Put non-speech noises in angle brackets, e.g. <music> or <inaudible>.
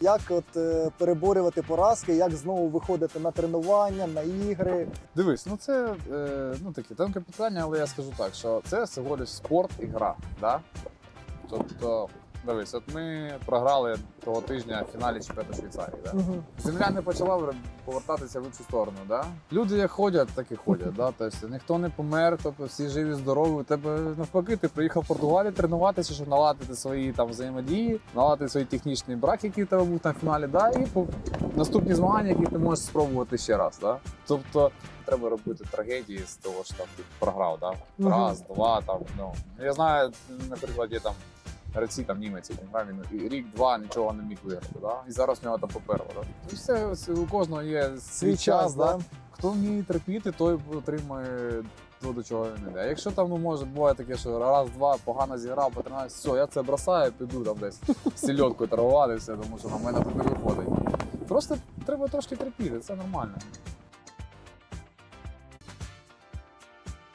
Як от е, переборювати поразки, як знову виходити на тренування, на ігри. Дивись, ну це е, ну таке тонке питання, але я скажу так, що це всього лиш спорт і гра. Да? Тобто, дивись, от ми програли того тижня в фіналі чемпіонату Швейцарії. Да? Мгм. Земля не почала повертатися в іншу сторону. Да? Люди як ходять, так і ходять. Да? Тобто, ніхто не помер, тобто всі живі, здорові. У тебе навпаки, ти приїхав в Португалію тренуватися, щоб наладити свої там взаємодії, наладити свої технічний брак, який у тебе був там в фіналі, да? і по наступні змагання, які ти можеш спробувати ще раз. Да? Тобто треба робити трагедії з того, що там ти програв. Да? Раз, два, там, ну. Я знаю, наприклад, є там Гравці там німець, він він рік-два нічого не міг виграти. Да? І зараз в нього там попереду. Да? І все, все, у кожного є свій, Свій час, да? да? Хто вміє терпіти, той отримує то, до чого він іде. Якщо там ну, може буває таке, що раз-два погано зіграв, по 13, все, я це бросаю, піду там десь <laughs> сільоткою торгуватися, тому що на мене тут не виходить. Просто треба трошки терпіти, це нормально.